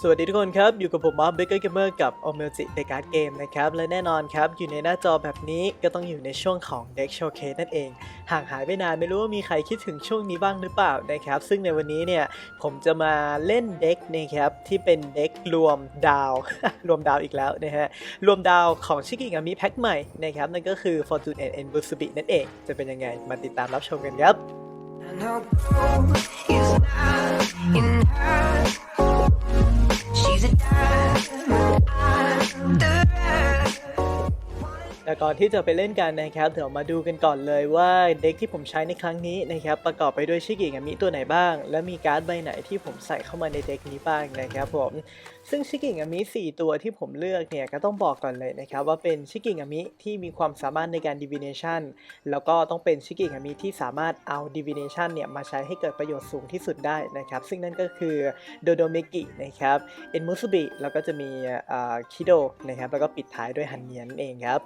สวัสดีทุกคนครับ อยู่กับผมมอสเบเกอร์เกมเมอร์กับ o m e l j i ในการ์ดเกมนะครับ และแน่นอนครับ อยู่ในหน้าจอแบบนี้ก็ต้องอยู่ในช่วงของ Deck Showcase นั่นเอง ห่างหายไปนานไม่รู้ว่ามีใครคิดถึงช่วงนี้บ้างหรือเปล่านะครับ ซึ่งในวันนี้เนี่ย ผมจะมาเล่นเด็กนะครับ ที่เป็นเด็กรวมดาว รวมดาวอีกแล้วนะฮะ รวมดาวของชิกิงามิแพ็คใหม่นะครับ นั่นก็คือ Fortune and e n b u s u b i นั่นเองจะเป็นยังไงมาติดตามรับชมกันครับ i'm after แต่ก่อนที่จะไปเล่นกันนะครับเดี๋ยวมาดูกันก่อนเลยว่าเด็กที่ผมใช้ในครั้งนี้นะครับประกอบไปด้วยชิกิงามิตัวไหนบ้าง และมีการ์ดใบไหนที่ผมใส่เข้ามาในเด็กนี้บ้างนะครับผมซึ่งชิกิงามิ4ตัวที่ผมเลือกเนี่ยก็ต้องบอกก่อนเลยนะครับว่าเป็นชิกิงามิที่มีความสามารถในการ divination แล้วก็ต้องเป็นชิกิงามิที่สามารถเอา divination เนี่ยมาใช้ให้เกิดประโยชน์สูงที่สุดได้นะครับซึ่งนั่นก็คือโดโดเมกินะครับเอ็นมุสบิแล้วก็จะมีคิโดนะครับแล้วก็ปิดท้ายด้วยฮันเนียนเองครับ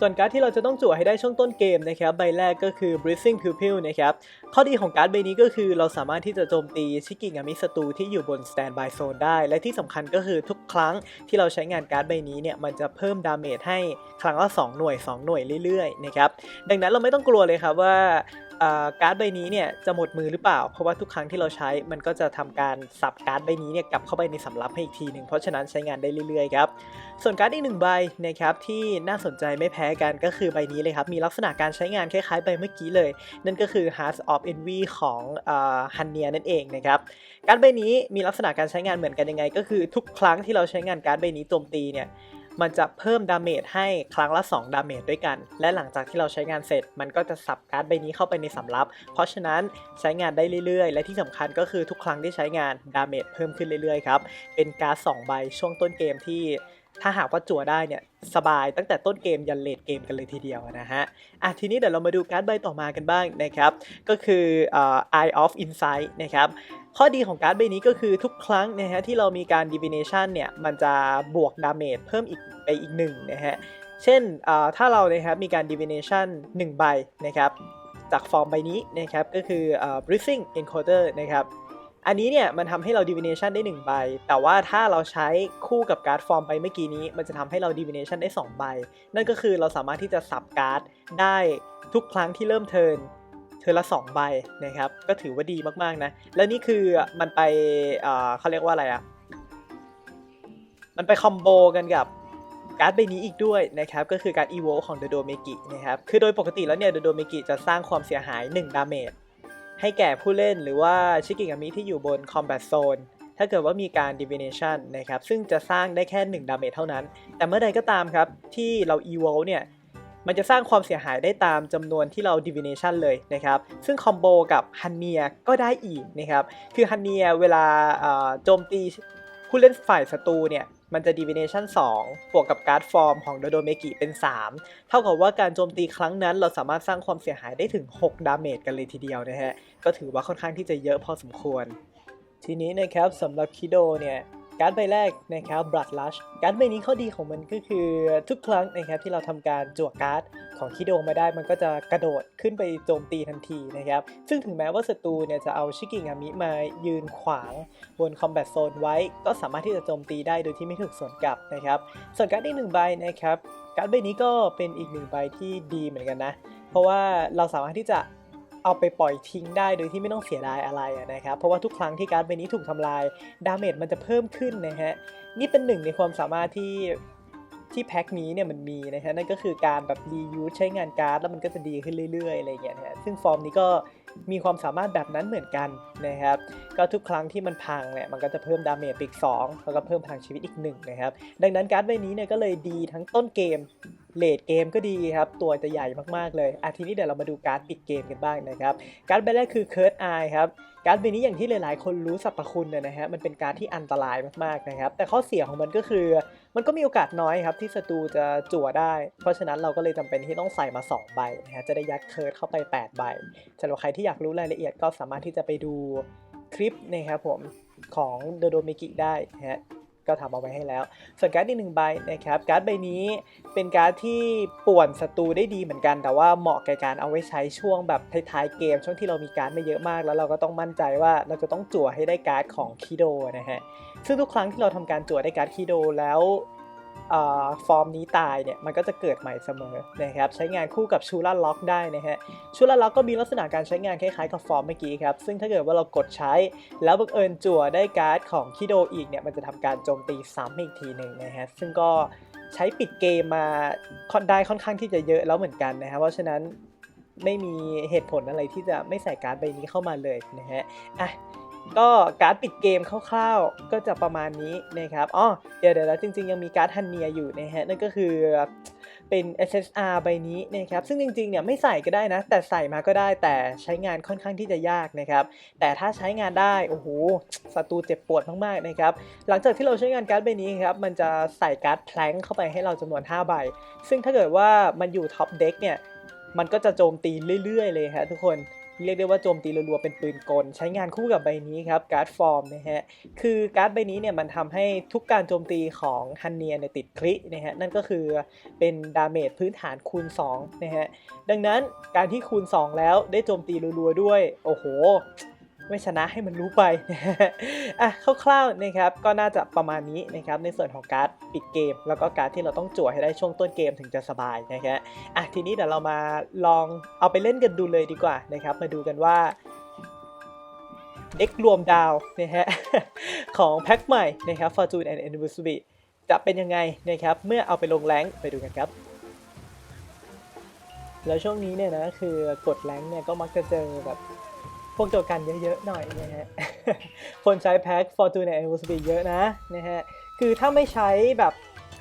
ส่วนการ์ดที่เราจะต้องจั่วให้ได้ช่วงต้นเกมนะครับใบแรกก็คือ Breathing Pupil นะครับข้อดีของการ์ดใบนี้ก็คือเราสามารถที่จะโจมตีชิกิงามิศัตรูที่อยู่บน Standby Zone ได้ และที่สำคัญก็คือทุกครั้งที่เราใช้งานการ์ดใบนี้เนี่ยมันจะเพิ่มดาเมจให้ครั้งละ2หน่วย 2 หน่วยเรื่อยๆนะครับดังนั้นเราไม่ต้องกลัวเลยครับว่า การ์ดใบนี้เนี่ยจะหมดมือหรือเปล่า เพราะว่าทุกครั้งที่เราใช้มันก็จะทำการสับการ์ดใบนี้เนี่ยกลับเข้าไปในสำรับให้อีกทีหนึ่งเพราะฉะนั้นใช้งานได้เรื่อยๆครับส่วนการ์ดอีกหนึ่งใบนะครับที่น่าสนใจไม่แพ้กันก็คือใบนี้เลยครับมีลักษณะการใช้งานคล้ายๆใบเมื่อกี้เลย นั่นก็คือ Hearts of Envy ของฮันเนียนั่นเองนะครับการ์ดใบนี้มีลักษณะการใช้งานเหมือนกันยังไง ก็คือทุกครั้งที่เราใช้งานการ์ดใบนี้โจมตีเนี่ย มันจะเพิ่มดาเมจให้ครั้งละ 2 ดาเมจด้วยกัน และหลังจากที่เราใช้งานเสร็จ มันก็จะสับการ์ดใบนี้เข้าไปในสำรับ เพราะฉะนั้นใช้งานได้เรื่อยๆ และที่สำคัญก็คือทุกครั้งที่ใช้งานดาเมจเพิ่มขึ้นเรื่อยๆครับ เป็นการ์ดสองใบช่วงต้นเกมที่ ถ้าหากว่าจั่วได้เนี่ยสบายตั้งแต่ต้นเกมยันเลดเกมกันเลยทีเดียวนะฮะอะทีนี้เดี๋ยวเรามาดูการ์ดใบต่อมากันบ้างนะครับ ก็คือ Eye of Insight นะครับข้อดีของการ์ดใบนี้ก็คือทุกครั้งนะฮะที่เรามีการ divination เนี่ยมันจะบวกดาเมจเพิ่มอีกไปอีกหนึ่งนะฮะเช่นถ้าเรานะครับมีการ divination 1 ใบนะครับจากฟอร์มใบนี้นะครับก็คือเอ่อ breathing encoder นะครับ อันนี้เนี่ยมันทำให้เรา divination ได้ 1 ใบ แต่ว่าถ้าเราใช้คู่กับการ์ดฟอร์มใบเมื่อกี้นี้ มันจะทำให้เรา divination ได้ 2 ใบ นั่นก็คือเราสามารถที่จะสับการ์ดได้ทุกครั้งที่เริ่มเทิร์นเทิร์นละ 2 ใบนะครับ ก็ถือว่าดีมากๆนะ แล้วนี่คือมันไปเอ่อเขาเรียกว่าอะไรอะมันไปคอมโบกันกับการ์ดใบนี้อีกด้วยนะครับ ก็คือการ evoke ของ Dodo m e k i นะครับ คือโดยปกติแล้วเนี่ย Dodo m e k i จะสร้างความเสียหาย 1 ดาเมจ ให้แก่ผู้เล่นหรือว่าชิกิงามิที่อยู่บน Combat Zone ถ้าเกิดว่ามีการ Divination นะครับ ซึ่งจะสร้างได้แค่ 1 ดาเมจเท่านั้น แต่เมื่อใดก็ตามครับ ที่เรา evoke เนี่ย มันจะสร้างความเสียหายได้ตามจำนวนที่เรา divination เลยนะครับ ซึ่งคอมโบกับฮันเนียก็ได้อีกนะครับ คือฮันเนียเวลาโจมตีผู้เล่นฝ่ายศัตรูเนี่ย มันจะ divination 2 บวกกับการ์ดฟอร์มของโดโดเมกิเป็น 3 เท่ากับว่าการโจมตีครั้งนั้นเราสามารถสร้างความเสียหายได้ถึง 6 ดาเมจกันเลยทีเดียวนะฮะ ก็ถือว่าค่อนข้างที่จะเยอะพอสมควร ทีนี้นะครับสำหรับคิโดเนี่ย การ์ดใบแรกนะครับ Blood Rush การ์ดใบนี้ข้อดีของมันก็คือทุกครั้งนะครับที่เราทำการจั่วการ์ดของคิโดมาได้มันก็จะกระโดดขึ้นไปโจมตีทันทีนะครับ ซึ่งถึงแม้ว่าศัตรูเนี่ยจะเอาชิกิงามิมายืนขวางบน Combat Zone ไว้ ก็สามารถที่จะโจมตีได้โดยที่ไม่ถูกสวนกลับนะครับ ส่วนการ์ดอีกหนึ่งใบนะครับการ์ดใบนี้ก็เป็นอีกหนึ่งใบที่ดีเหมือนกันนะ เพราะว่าเราสามารถที่จะ เอาไปปล่อยทิ้งได้โดยที่ไม่ต้องเสียดายอะไรนะครับ เพราะว่าทุกครั้งที่การ์ดใบนี้ถูกทำลาย ดาเมจมันจะเพิ่มขึ้นนะฮะ นี่เป็นหนึ่งในความสามารถที่ที่แพ็คนี้เนี่ยมันมีนะฮะนั่นก็คือการแบบรียูสใช้งานการ์ดแล้วมันก็จะดีขึ้นเรื่อยๆอะไรอย่างเงี้ยนะฮะซึ่งฟอร์มนี้ก็มีความสามารถแบบนั้นเหมือนกันนะครับ ก็ทุกครั้งที่มันพังเนี่ยมันก็จะเพิ่มดาเมจอีก2แล้วก็เพิ่มพลังชีวิตอีก1นะครับ ดังนั้นการ์ดใบนี้เนี่ยก็เลยดีทั้งต้นเกม เลดเกมก็ดีครับ ตัวจะใหญ่มากๆเลยอาทีนี้เดี๋ยวเรามาดูการ์ดปิดเกมกันบ้างนะครับ การ์ดใบแรกคือ Curse Eye ครับการ์ดใบนี้อย่างที่หลายๆ คนรู้สรรพคุณเนี่ยนะฮะมันเป็นการ์ดที่อันตรายมากๆนะครับแต่ข้อเสียของมันก็คือ มันก็มีโอกาสน้อยครับที่ศัตรูจะจั่วได้ เพราะฉะนั้นเราก็เลยจำเป็นที่ต้องใส่มา 2 ใบนะฮะจะได้ยัดเคิร์ดเข้าไป 8 ใบสำหรับใครที่อยากรู้รายละเอียดก็สามารถที่จะไปดูคลิปนะครับผมของโดโดเมกิได้นะฮะ ก็ทำเอาไว้ให้แล้ว ส่วนการ์ดอีกหนึ่งใบนะครับการ์ดใบนี้เป็นการ์ดที่ป่วนศัตรูได้ดีเหมือนกัน แต่ว่าเหมาะแก่การเอาไว้ใช้ช่วงแบบท้ายๆเกม ช่วงที่เรามีการ์ดไม่เยอะมาก แล้วเราก็ต้องมั่นใจว่าเราจะต้องจั่วให้ได้การ์ดของคิโดนะฮะซึ่งทุกครั้งที่เราทำการจั่วได้การ์ดคิโดแล้ว ฟอร์มนี้ตายเนี่ยมันก็จะเกิดใหม่เสมอนะครับใช้งานคู่กับชูล่าล็อกได้นะฮะชุดละล็อกก็มีลักษณะการใช้งานคล้ายๆกับฟอร์มเมื่อกี้ครับซึ่งถ้าเกิดว่าเรากดใช้ แล้วบังเอิญจั่วได้การ์ดของคิโดอีกเนี่ยมันจะทำการโจมตีซ้ำอีกทีหนึ่งนะฮะซึ่งก็ใช้ปิดเกมมาคอนได้ค่อนข้างที่จะเยอะแล้วเหมือนกันนะฮะเพราะฉะนั้นไม่มีเหตุผลอะไรที่จะไม่ใส่การ์ดใบนี้เข้ามาเลยนะฮะอะ ก็การ์ดปิดเกมคร่าวๆ ก็จะประมาณนี้นะครับอ๋อเดี๋ยวเดี๋ยวแล้วจริงๆ ยังมีการ์ดฮันเนียอยู่นะฮะ นั่นก็คือเป็น SSR ใบนี้นะครับ ซึ่งจริงๆ เนี่ยไม่ใส่ก็ได้นะ แต่ใส่มาก็ได้แต่ใช้งานค่อนข้างที่จะยากนะครับ แต่ถ้าใช้งานได้ โอ้โหศัตรูเจ็บปวดมากๆ นะครับ หลังจากที่เราใช้งานการ์ดใบนี้ครับ มันจะใส่การ์ดแพลงเข้าไปให้เราจำนวน 5 ใบ ซึ่งถ้าเกิดว่ามันอยู่ท็อปเด็กเนี่ย มันก็จะโจมตีเรื่อยๆ เลยฮะทุกคน เรียกได้ว่าโจมตีรัวๆเป็นปืนกล ใช้งานคู่กับใบนี้ครับการ์ดฟอร์มนะฮะคือการ์ดใบนี้เนี่ยมันทำให้ทุกการโจมตีของฮันเนียเนี่ยติดคลินะฮะนั่นก็คือเป็นดาเมจพื้นฐานคูณ2นะฮะดังนั้นการที่คูณ 2 แล้วได้โจมตีรัวๆด้วย โอ้โห ไม่ชนะให้มันรู้ไปนะฮะอะคร่าวๆนะครับก็น่าจะประมาณนี้นะครับในส่วนของการ์ดปิดเกม แล้วก็การ์ดที่เราต้องจั่วให้ได้ช่วงต้นเกมถึงจะสบายนะฮะอะทีนี้เดี๋ยวเรามาลองเอาไปเล่นกันดูเลยดีกว่านะครับมาดูกันว่าเด็กรวมดาวนะฮะของแพ็คใหม่นะครับ Fortune and Anniversary จะเป็นยังไงนะครับเมื่อเอาไปลงแรงไปดูกันครับ แล้วช่วงนี้เนี่ยนะคือกดแรงเนี่ยก็มักจะเจอแบบ พวกเดียวกันเยอะๆหน่อยนะฮะคนใช้แพ็ค Fortune and Anniversary เยอะนะนะฮะคือถ้าไม่ใช้แบบ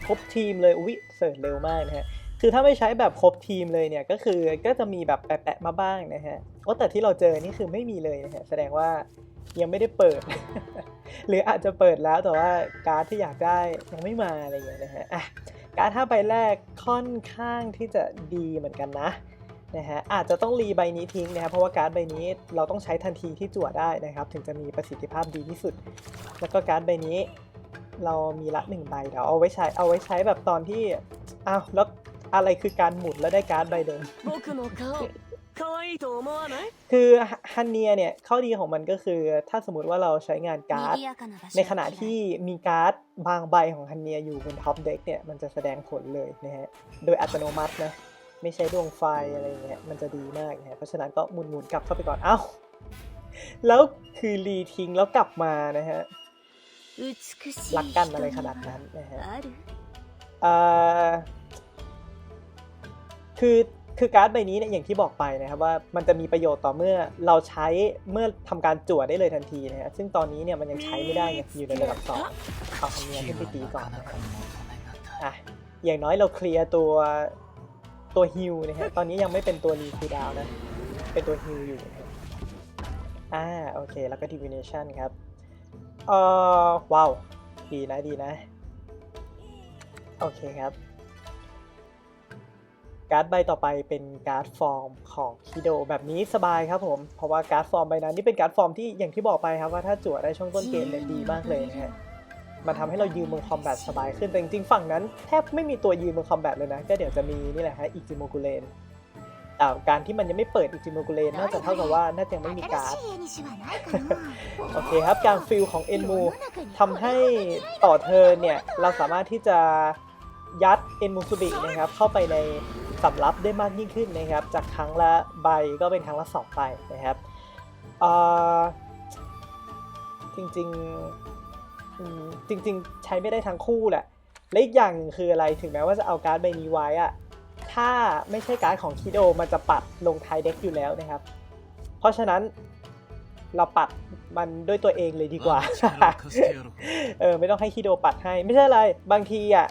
ครบทีมเลยอุ๊ยเสิร์ชเร็วมากนะฮะคือถ้าไม่ใช้แบบครบทีมเลยเนี่ยก็คือก็จะมีแบบแปะๆมาบ้างนะฮะโอ้แต่ที่เราเจอนี่คือไม่มีเลยนะฮะแสดงว่ายังไม่ได้เปิด หรืออาจจะเปิดแล้วแต่ว่าการ์ดที่อยากได้ยังไม่มาอะไรอย่างเงี้ยนะฮะอะการ์ดห้าใบแรกค่อนข้างที่จะดีเหมือนกันนะ นะฮะอาจจะต้องรีใบนี้ทิ้งนะครับเพราะว่าการ์ดใบนี้เราต้องใช้ทันทีที่จั่วได้นะครับ ถึงจะมีประสิทธิภาพดีที่สุด แล้วก็การ์ดใบนี้ เรามีละ1ใบเดี๋ยวเอาไว้ใช้เอาไว้ใช้แบบตอนที่อ้าวแล้วอะไรคือการหมุนแล้วได้การ์ดใบเดิมคือฮันเนียเนี่ยข้อดีของมันก็คือ ถ้าสมมติว่าเราใช้งานการ์ด ในขณะที่มีการ์ดบางใบของฮันเนียอยู่บนท็อปเด็กเนี่ยมันจะแสดงผลเลยนะฮะโดยอัตโนมัตินะ ไม่ใช้ดวงไฟอะไรเงี้ยมันจะดีมากนะเพราะฉะนั้นก็หมุนๆกลับเข้าไปก่อนเอ้าแล้วคือรีทิ้งแล้วกลับมานะฮะรักกันอะไรขนาดนั้นนะฮะคือคือการ์ดใบนี้เนี่ยอย่างที่บอกไปนะครับว่ามันจะมีประโยชน์ต่อเมื่อเราใช้เมื่อทำการจั่วได้เลยทันทีนะฮะซึ่งตอนนี้เนี่ยมันยังใช้ไม่ได้ยอยู่ในระดับสองเอาทำเนียขึ้นไปตีก่อนนะอะอย่างน้อยเราเคลียร์ตัว ตัวฮิลนะฮะตอนนี้ยังไม่เป็นตัวรีคูดาวนะ เป็นตัวฮิลอยู่อ่าโอเค แล้วก็ divination ครับเอ่อว้าวดีนะดีนะ โอเคครับ การ์ดใบต่อไปเป็นการ์ดฟอร์มของคิโดแบบนี้สบายครับผม เพราะว่าการ์ดฟอร์มใบนั้นนี่เป็นการ์ดฟอร์มที่อย่างที่บอกไปครับว่าถ้าจั่วได้ช่วงต้นเกมเนี่ยดีมากเลยนะฮะ มันทำให้เรายืนบนคอมแบทสบายขึ้นแต่จริงๆฝั่งนั้นแทบไม่มีตัวยืนบนคอมแบทเลยนะ ก็เดี๋ยวจะมีนี่แหละฮะอิจิโมกุเลนอ่าการที่มันยังไม่เปิดอิจิโมกุเลนน่าจะเท่ากับว่าน่าจะยังไม่มีการโอเคครับการฟิลของเอ็นมูทำให้ต่อเธอเนี่ย เราสามารถที่จะยัดเอ็นมูสุบินะครับเข้าไปในสำรับได้มากยิ่งขึ้นนะครับ จากครั้งละใบก็เป็นครั้งละสองใบนะครับจริงๆ จริง ๆ ใช้ไม่ได้ทั้งคู่แหละ และอีกอย่างหนึ่งคืออะไรถึงแม้ว่าจะเอาการ์ดใบนี้ไว้อะถ้าไม่ใช่การ์ดของคิโดมันจะปัดลงท้ายเด็กอยู่แล้วนะครับ เพราะฉะนั้นเราปัดมันด้วยตัวเองเลยดีกว่า เออไม่ต้องให้คิโดปัดให้ ไม่ใช่อะไร บางทีอะ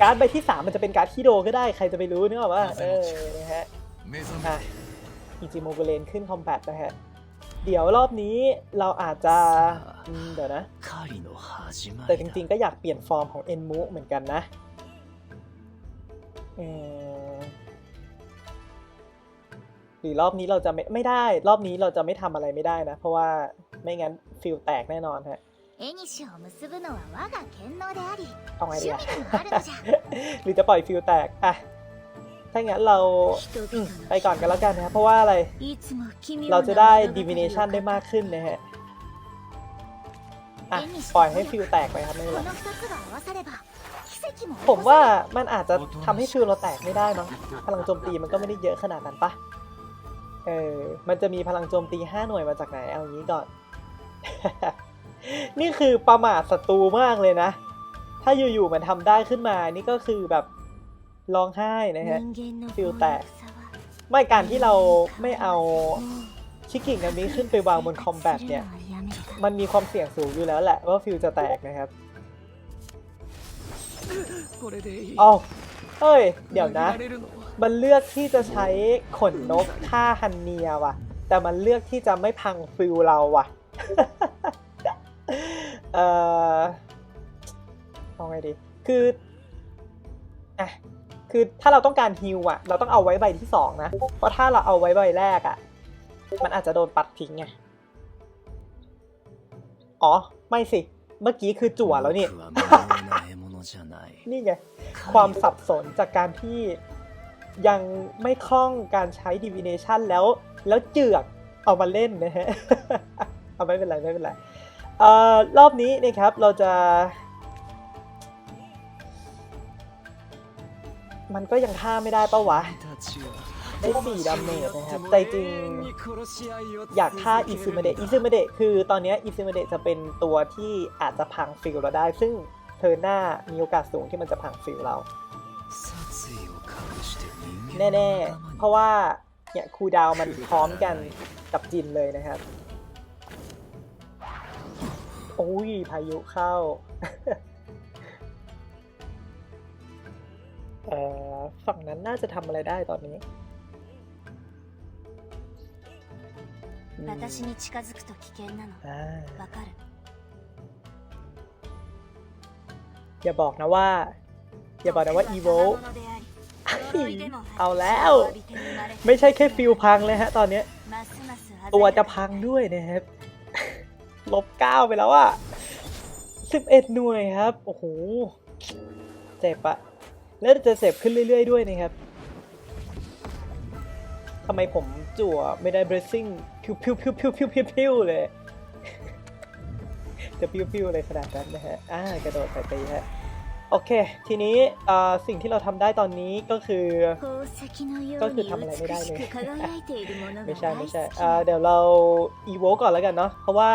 การ์ดใบที่ 3 มันจะเป็นการ์ดคิโดก็ได้ใครจะไปรู้นึกออกว่าเออนะฮะอะอิจิโมเบเลนขึ้นคอมแบทนะฮะ เดี๋ยวรอบนี้เราอาจจะเดี๋ยวนะ แต่จริงๆก็อยากเปลี่ยนฟอร์มของเอ็นมุเหมือนกันนะหรือรอบนี้เราจะไม่ไม่ได้ รอบนี้เราจะไม่ทำอะไรไม่ได้นะ เพราะว่าไม่งั้นฟิลแตกแน่นอนฮะเอาไงดีหรือจะปล่อยฟิลแตกอะ ถ้างั้นเราไปก่อนกันแล้วกันนะ เพราะว่าอะไร เราจะได้ดิวิเนชันได้มากขึ้นนะฮะ อะ ปล่อยให้ฟิวแตกไปครับไม่เป็นไรผมว่ามันอาจจะทำให้ฟิวเราแตกไม่ได้มั้ง พลังโจมตีมันก็ไม่ได้เยอะขนาดนั้นปะเออ มันจะมีพลังโจมตีห้าหน่วยมาจากไหน เอางี้ก่อน นี่คือประมาทศัตรูมากเลยนะ ถ้าอยู่ๆมันทำได้ขึ้นมา นี่ก็คือแบบ ร้องไห้นะฮะฟิลแตก ไม่การที่เราไม่เอาชิกินามิขึ้นไปวางบนคอมแบทเนี่ย มันมีความเสี่ยงสูงอยู่แล้วแหละว่าฟิลจะแตกนะครับเอาเอ้ย เดี๋ยวนะ มันเลือกที่จะใช้ขนนกฆ่าฮันเนียว่ะ แต่มันเลือกที่จะไม่พังฟิลเราว่ะ เอ่อเอาไงดี คือ อะ คือถ้าเราต้องการฮิวอะเราต้องเอาไว้ใบที่สองนะ เพราะถ้าเราเอาไว้ใบแรกอะมันอาจจะโดนปัดทิ้งไง อ๋อ ไม่สิ เมื่อกี้คือจั่วแล้วนี่ นี่ไง ความสับสนจากการที่ยังไม่คล่องการใช้ divination แล้ว แล้วเจือกเอามาเล่นนะฮะ เอาไม่เป็นไร ไม่เป็นไร เอ่อ รอบนี้นะครับเราจะ มันก็ยังฆ่าไม่ได้ปะวะ ได้สี่ดาเมจนะครับแต่จริงอยากฆ่าอิซึเมเดะอิซึเมเดะคือตอนนี้อิซึเมเดะจะเป็นตัวที่อาจจะพังฟิลเราได้ ซึ่งเธอหน้ามีโอกาสสูงที่มันจะพังฟิลเรา แน่ๆ เพราะว่าเนี่ยคูดาวมันพร้อมกันกับจินเลยนะครับโอ้ยพายุเข้า ฝั่งนั้นน่าจะทำอะไรได้ตอนนี้อืม 私に近づくと危険なの อ่า わかる อย่าบอกนะว่า อย่าบอกนะว่า อีโว 私は賜物であり呪いでもあり เอาแล้ว 浴びて生まれ ไม่ใช่แค่ฟิลพังเลยฮะตอนเนี้ย ますます鮮やか ตัวจะพังด้วยนะครับ ลบเก้าไปแล้วอะสิบเอ็ดหน่วยครับ โอ้โห เจ็บอะ แล้วจะเสพขึ้นเรื่อย ๆ ด้วยนะครับทำไมผมจั่วไม่ได้เบรสซิ่งพิวพิวพิวพิวพิวพิววเลย จะพิวพิวอะไรขนาดนั้นนะฮะ อ่ากระโดดไปตีฮะ โอเค ทีนี้สิ่งที่เราทำได้ตอนนี้ก็คือ ก็คือทำอะไรไม่ได้เลย ไม่ใช่ไม่ใช่เดี๋ยวเราอีโวก่อนแล้วกันเนาะ เพราะว่า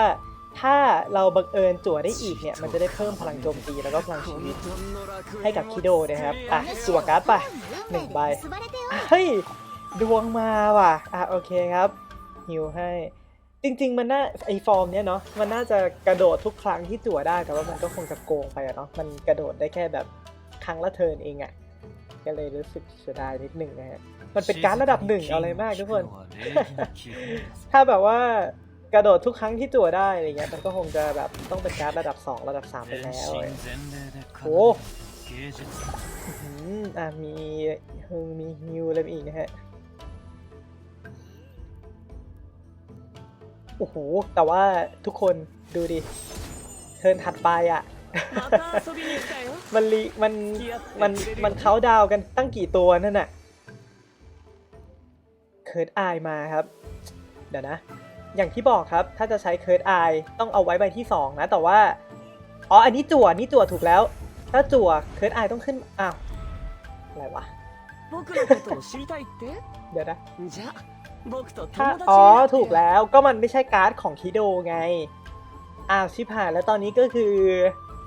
ถ้าเราบังเอิญจั่วได้อีกเนี่ยมันจะได้เพิ่มพลังโจมตีแล้วก็พลังชีวิต ให้กับคิโดนะครับอะจั่วการ์ดไปหนึ่งใบเฮ้ยดวงมาว่ะอะโอเคครับฮิวให้จริงๆ มันน่าไอฟอร์มเนี้ยเนาะมันน่าจะกระโดดทุกครั้งที่จั่วได้แต่ว่ามันก็คงจะโกงไปอะเนาะมันกระโดดได้แค่แบบครั้งละเทินเองอะก็เลยรู้สึกเสียดายนิดหนึ่งนะฮะมันเป็นการระดับหนึ่งอะไรมากทุกคน ถ้าแบบว่า กระโดดทุกครั้งที่ตัวได้อะไรเงี้ยมันก็คงจะแบบต้องเป็นการ์ดระดับ 2 ระดับ 3 ไปแล้วโอ้อ่ามีฮึงมีฮิวอะไรอีกนะฮะโอ้โห แต่ว่าทุกคนดูดิ เทินถัดไปอะ มันลีมันมันมันเขาดาวกันตั้งกี่ตัวนั่นน่ะ เคิร์ดอายมาครับ เดี๋ยวนะ อย่างที่บอกครับ ถ้าจะใช้เคิร์ดไอต้องเอาไว้ใบที่ 2 นะ แต่ว่า อ๋อ อันนี้จั่วนี่จั่วถูกแล้ว ถ้าจั่วเคิร์ดไอต้องขึ้น อ้าว อะไรวะเดี๋ยวนะถ้าอ๋อ ถูกแล้ว ก็มันไม่ใช่การ์ดของคิโดไง อ้าวชิบหายแล้วตอนนี้ก็คือ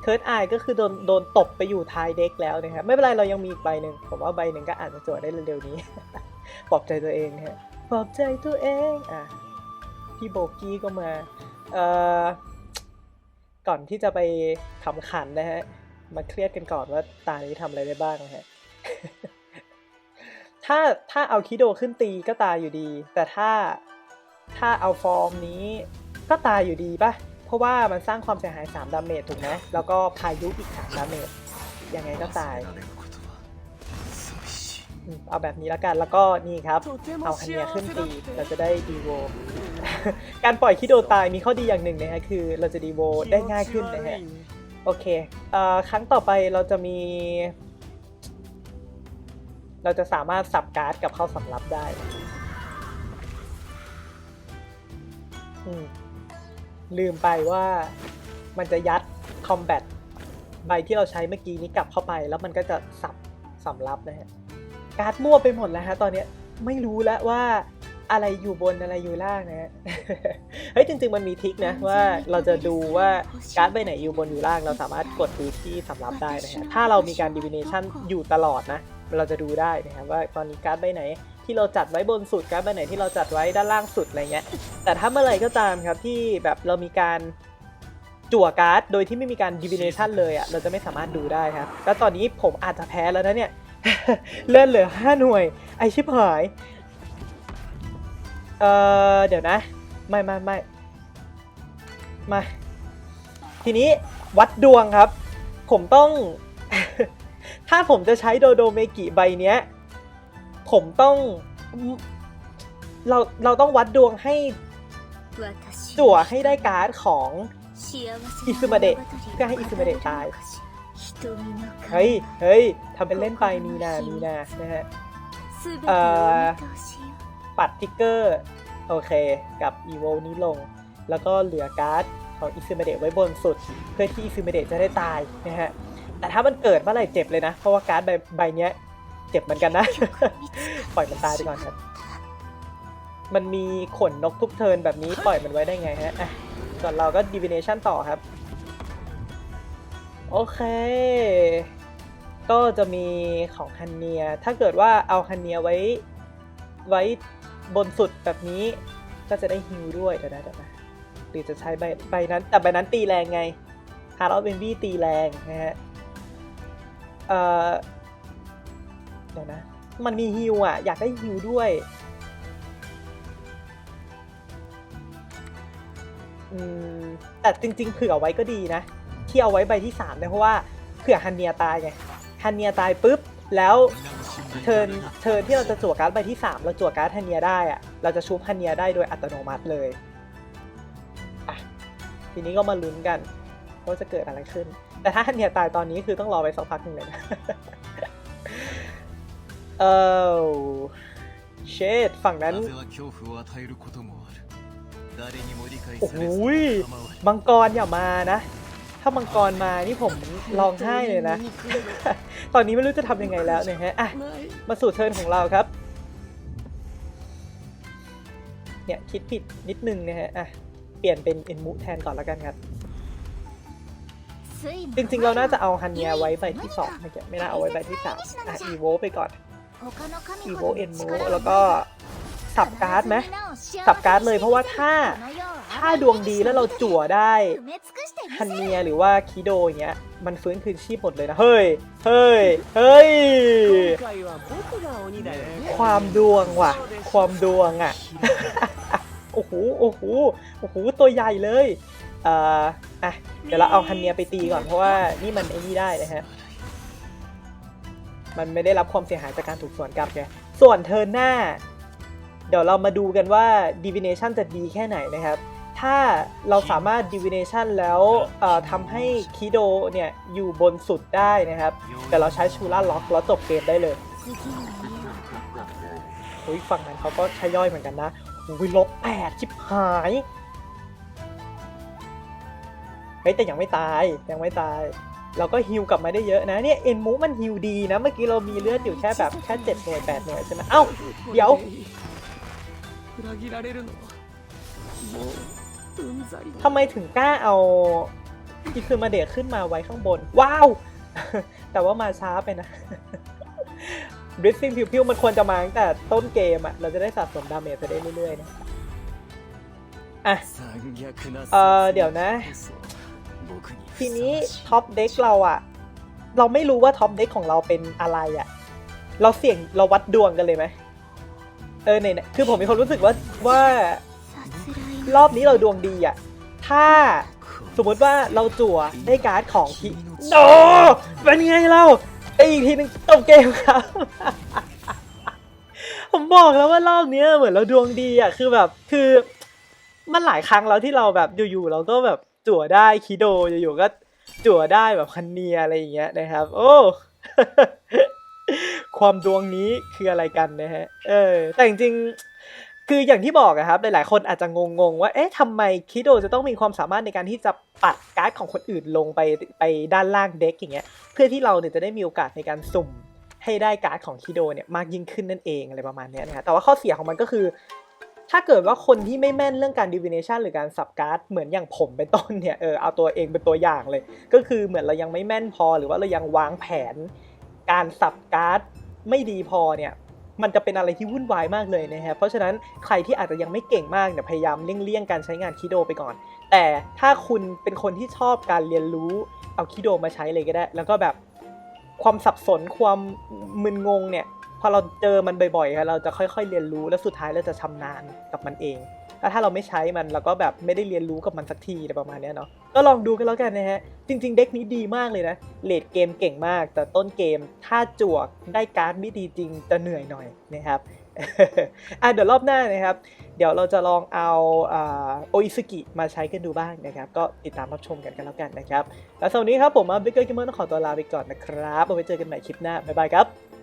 เคิร์ดไอก็คือโดนโดนตบไปอยู่ท้ายเด็กแล้วนะครับ ไม่เป็นไรเรายังมีอีกใบหนึ่ง ผมว่าใบหนึ่งก็อาจจะจั่วได้เร็วๆนี้ ปลอบใจตัวเองฮะปลอบใจตัวเอง อะ พี่โบกี้ก็มาเออก่อนที่จะไปขำขันนะฮะ มาเครียดกันก่อนว่าตานี้ทำอะไรได้บ้างะฮะ ถ้าถ้าเอาคิโดขึ้นตีก็ตายอยู่ดี แต่ถ้าถ้าเอาฟอร์มนี้ก็ตายอยู่ดีป่ะ เพราะว่ามันสร้างความเสียหาย 3 ดาเมจถูกไหมแล้วก็พายุอีก 3 ดาเมจ ยังไงก็ตาย เอาแบบนี้แล้วกัน แล้วก็นี่ครับ เอาคันเนียขึ้นตี เราจะได้ดีโว การปล่อยคิโดตายมีข้อดีอย่างหนึ่งนะฮะคือเราจะดีโวได้ง่ายขึ้นนะฮะโอเคเอ่อครั้งต่อไปเราจะมี เราจะสามารถสับการ์ดกับเข้าสำรับได้ลืมไปว่ามันจะยัดคอมแบทใบที่เราใช้เมื่อกี้นี้กลับเข้าไป แล้วมันก็จะสับสำรับนะฮะการ์ดมั่วไปหมดแล้วฮะตอนนี้ไม่รู้แล้วว่า อะไรอยู่บนอะไรอยู่ล่างนะฮะเฮ้ยจริง ๆ มันมีทิกนะว่าเราจะดูว่าการ์ดใบไหนอยู่บนอยู่ล่าง เราสามารถกดดูที่สำรับได้นะฮะถ้าเรามีการ divination อยู่ตลอดนะ เราจะดูได้นะครับว่าตอนนี้การ์ดใบไหนที่เราจัดไว้บนสุดการ์ดใบไหนที่เราจัดไว้ด้านล่างสุดอะไรเงี้ยแต่ถ้าเมื่อไรก็ตามครับที่แบบเรามีการจั่วการ์ดโดยที่ไม่มีการ divination เลยอะ่ะเราจะไม่สามารถดูได้ครับแล้วตอนนี้ผมอาจจะแพ้แล้วนะเนี่ยเลื่อนเหลือห้าหน่วย ไอชิบหาย เอ่อเดี๋ยวนะ ไม่ไม่ไม่มา ทีนี้วัดดวงครับ ผมต้อง ถ้าผมจะใช้โดโดเมกิใบเนี้ย ผมต้องเราเราต้องวัดดวงให้จั่วให้ได้การ์ดของอิซึมาเดะเพื่อให้อิซึมาเดะตาย เฮ้ยยเฮ้ยทำเป็นเล่นไปมีนามีนานะฮะ เอ่อ ปัดทิกเกอร์ โอเค กับอีโวนี้ลง แล้วก็เหลือการ์ดของอิซึเมเดะไว้บนสุด เพื่อที่อิซึเมเดะจะได้ตายนะฮะ แต่ถ้ามันเกิดเมื่อไหร่เจ็บเลยนะ เพราะว่าการ์ดใบใบเนี้ยเจ็บเหมือนกันนะ ปล่อยมันตายไปก่อนครับ มันมีขนนกทุกเทินแบบนี้ปล่อยมันไว้ได้ไงฮะอะส่วนเราก็ divination ต่อครับ โอเค ก็จะมีของฮันเนีย ถ้าเกิดว่าเอาฮันเนียไว้ไว้ บนสุดแบบนี้ก็จะได้ฮิวด้วยเดี๋ยวนะเดี๋ยวนะหรือจะใช้ใบใบนั้นแต่ใบนั้นตีแรงไงฮาร์ดออฟเบนบี้ตีแรงนะฮะเอ่อเดี๋ยวนะมันมีฮิวอะ อยากได้ฮิวด้วยอืมแต่จริง ๆ เผื่อไว้ก็ดีนะ ที่เอาไว้ใบที่3เนี่ยเพราะว่าเผื่อฮันเนียตายไงฮันเนียตายปุ๊บ แล้ว เทินเทินที่เราจะจั่วการ์ดใบที่ 3 เราจั่วการ์ดฮันเนียได้อะเราจะชุบฮันเนียได้โดยอัตโนมัติเลยอะทีนี้ก็มาลุ้นกันว่าจะเกิดอะไรขึ้น แต่ถ้าฮันเนียตายตอนนี้คือต้องรอไปสักพักหนึ่งเลยนะเออเชดฝั่งนั้นโอ้ยมังกรอย่ามานะ ถ้ามังกรมานี่ผมร้องไห้เลยนะ ตอนนี้ไม่รู้จะทำยังไงแล้วเนี่ยฮะอะมาสู่เทิร์นของเราครับ เนี่ยคิดผิดนิดนึงนะฮะอะเปลี่ยนเป็นเอ็นมุแทนก่อนแล้วกันครับ จริงๆเราน่าจะเอาฮันเนียไว้ใบที่สองไม่ใช่ไม่น่าเอาไว้ใบที่สามอะอีโวไปก่อนอีโวเอ็นมูแล้วก็สับการ์ดไหมสับการ์ดเลยเพราะว่าถ้า ถ้าดวงดีแล้วเราจั่วได้ฮันเนียหรือว่าคิโดอย่างเงี้ย มันฟื้นคืนชีพหมดเลยนะ เฮ้ย เฮ้ย เฮ้ย ความดวงว่ะ ความดวงอะ โอ้โห โอ้โห โอ้โห ตัวใหญ่เลยอ่ออะ เดี๋ยวเราเอาฮันเนียไปตีก่อนเพราะว่านี่มันไอ้นี่ได้นะฮะ มันไม่ได้รับความเสียหายจากการถูกสวนกลับไง ส่วนเทิร์นหน้าเดี๋ยวเรามาดูกันว่า divination จะดีแค่ไหนนะครับ ถ้าเราสามารถ divination แล้วเอ่อทำให้คิโดเนี่ยอยู่บนสุดได้นะครับเดี๋ยวเราใช้ชูล่าล็อกแล้วจบเกมได้เลยอุ้ยฝั่งนั้นเขาก็ใช้ย่อยเหมือนกันนะอุ้ยลบแปดชิบหายเฮ้ยแต่ยังไม่ตายยังไม่ตาย เราก็ฮิวกลับมาได้เยอะนะเนี่ยเอ็นมูมันฮิวดีนะ เมื่อกี้เรามีเลือดอยู่แค่แบบแค่เจ็ดหน่วยแปดหน่วยใช่ไหมเอ้าเดี๋ยว ทำไมถึงกล้าเอาอีคือมาเดะขึ้นมาไว้ข้างบน ว้าว แต่ว่ามาช้าไปนะบริสซิ่งพิวๆมันควรจะมาตั้งแต่ต้นเกมอะเราจะได้สะสมดาเมจไปได้เรื่อยๆนะอะเออเดี๋ยวนะ ทีนี้ท็อปเด็กเราอะเราไม่รู้ว่าท็อปเด็กของเราเป็นอะไรอะเราเสี่ยงเราวัดดวงกันเลยไหมเออเนี่ยคือผมมีความรู้สึกว่าว่า รอบนี้เราดวงดีอะ ถ้าสมมติว่าเราจั่วได้การ์ดของคิโดเป็นไงเราไออีกทีนึงจบเกมครับ ผมบอกแล้วว่ารอบนี้เหมือนเราดวงดีอะคือแบบคือมันหลายครั้งแล้วที่เราแบบอยู่ๆเราก็แบบจั่วได้คิโดอยู่ๆก็จั่วได้แบบคันเนียอะไรอย่างเงี้ยนะครับ โอ้ความดวงนี้คืออะไรกันนะฮะ เออ แต่จริง คืออย่างที่บอกอะครับ หลายๆ คนอาจจะงงๆ ว่า เอ๊ะทำไมคิโดจะต้องมีความสามารถในการที่จะปัดการ์ดของคนอื่นลงไปไปด้านล่างเด็กอย่างเงี้ย เพื่อที่เราเนี่ยจะได้มีโอกาสในการสุ่มให้ได้การ์ดของคิโดเนี่ยมากยิ่งขึ้นนั่นเองอะไรประมาณนี้นะฮะแต่ว่าข้อเสียของมันก็คือ ถ้าเกิดว่าคนที่ไม่แม่นเรื่องการ divination หรือการสับการ์ดเหมือนอย่างผมเป็นต้นเนี่ย เออเอาตัวเองเป็นตัวอย่างเลย ก็คือเหมือนเรายังไม่แม่นพอ หรือว่าเรายังวางแผน การสับการ์ดไม่ดีพอเนี่ย มันจะเป็นอะไรที่วุ่นวายมากเลยนะฮะเพราะฉะนั้นใครที่อาจจะยังไม่เก่งมากเนี่ยพยายามเลี่ยงๆการใช้งานคิโดไปก่อน แต่ถ้าคุณเป็นคนที่ชอบการเรียนรู้เอาคิโดมาใช้เลยก็ได้ แล้วก็แบบความสับสนความมึนงงเนี่ยพอเราเจอมันบ่อยๆครับเราจะค่อยๆ เรียนรู้แล้วสุดท้ายเราจะชำนาญกับมันเองแล้วถ้าเราไม่ใช้มันเราก็แบบไม่ได้เรียนรู้กับมันสักทีอะไรประมาณเนี้ยเนาะ ก็ลองดูกันแล้วกันนะฮะ จริง ๆ เด็กนี้ดีมากเลยนะเลดเกมเก่งมาก แต่ต้นเกมถ้าจวกได้การ์ดไม่ดีจริงจะเหนื่อยหน่อยนะครับอะเดี๋ยวรอบหน้านะครับ เดี๋ยวเราจะลองเอาโออิสกิมาใช้กันดูบ้างนะครับ ก็ติดตามรับชมกันกันแล้วกันนะครับ แล้วสำหรับวันนี้ครับผมมาบิ๊กเกอร์กิมเมอร์ต้องขอตัวลาไปก่อนนะครับเอาไว้เจอกันใหม่คลิปหน้า บ๊ายบายครับ